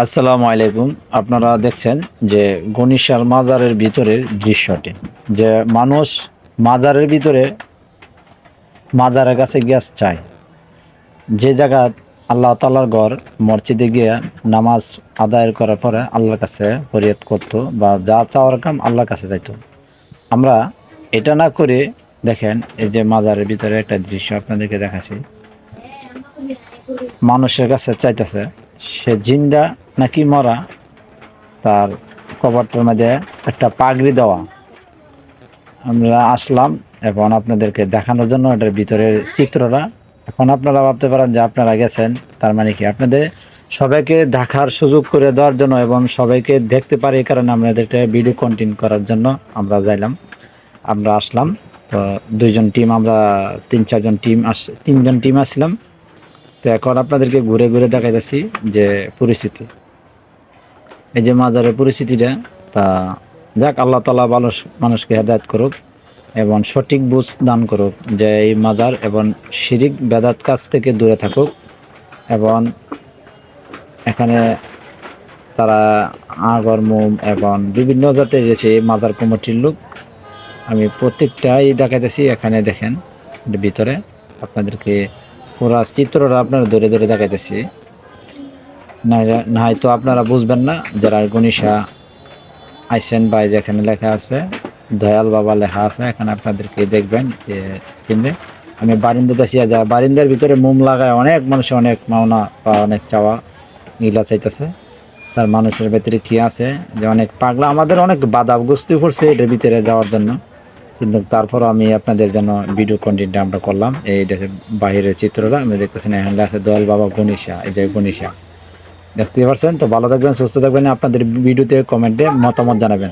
আসসালামু আলাইকুম। আপনারা দেখছেন যে গনিশাল মাজারের ভিতরের দৃশ্যটি, যে মানুষ মাজারের ভিতরে মাজারের কাছে গ্যাস চায়। যে জায়গা আল্লাহ তালার ঘর, মসজিদে গিয়ে নামাজ আদায় করার পরে আল্লাহর কাছে ফরিয়াদ করতো বা যা চাওয়ার কাম আল্লাহর কাছে যাইতো আমরা এটা না করে দেখেন এই যে মাজারের ভিতরে একটা দৃশ্য আপনাদেরকে দেখাচ্ছি। মানুষের কাছে চাইতেছে, সে জিন্দা নাকি মরা, তার কবরটার মধ্যে একটা পাগড়ি দেওয়া। আমরা আসলাম এবং আপনাদেরকে দেখানোর জন্য এটার ভিতরের চিত্রটা। এখন আপনারা ভাবতে পারেন যে আপনারা গেছেন, তার মানে কি? আপনাদের সবাইকে দেখার সুযোগ করে দেওয়ার জন্য এবং সবাইকে দেখতে পারে এই কারণে আমাদেরকে ভিডিও কন্টিনিউ করার জন্য আমরা যাইলাম, আমরা আসলাম। তো দুইজন টিম আমরা তিন, চারজন টিম আস, তিনজন টিম আসলাম। তো এখন আপনাদেরকে ঘুরে ঘুরে দেখাইতেছি যে পরিস্থিতি। এই যে মাজারের পরিস্থিতিটা, তা যাক, আল্লাহ তালা ভালো মানুষকে হেদায়ত করুক এবং সঠিক বুঝ দান করুক যে এই মাজার এবং শিরিক, বেদাত কাছ থেকে দূরে থাকুক এবং এখানে তারা আগর, মোম এবং বিভিন্ন জাতের গেছে মাজার কমিটির লোক, আমি প্রত্যেকটাই দেখাইতেছি এখানে দেখেন ভিতরে। আপনাদেরকে পুরা চিত্রটা আপনারা ধরে ধরে দেখাইতেছি। না হয়তো আপনারা বুঝবেন না, যারা গণিসা আইসেন বাই যেখানে লেখা আছে, দয়াল বাবা লেখা আছে, এখানে আপনাদেরকে দেখবেন যে স্ক্রিনে আমি বারিন্দাতে আসিয়া যা বারিন্দার ভিতরে মোম লাগায়, অনেক মানুষ অনেক মাওনা বা অনেক চাওয়া এগুলা চাইতেছে তার মানুষের ভেতরে কি আছে, যে অনেক পাগলা, আমাদের অনেক বাধাগ্রস্তি করছে এটার ভিতরে যাওয়ার জন্য। কিন্তু তারপর আমি আপনাদের জন্য ভিডিও কন্টেন্ট আমরা করলাম, এই বাহিরের চিত্রটা, আমি দেখতেছি এখানে আছে দয়াল বাবা গণিসা এই যে গণিসা দেখতে পারছেন। তো ভালো থাকবেন সুস্থ থাকবেন। আপনাদের ভিডিওতে কমেন্টে মতামত জানাবেন।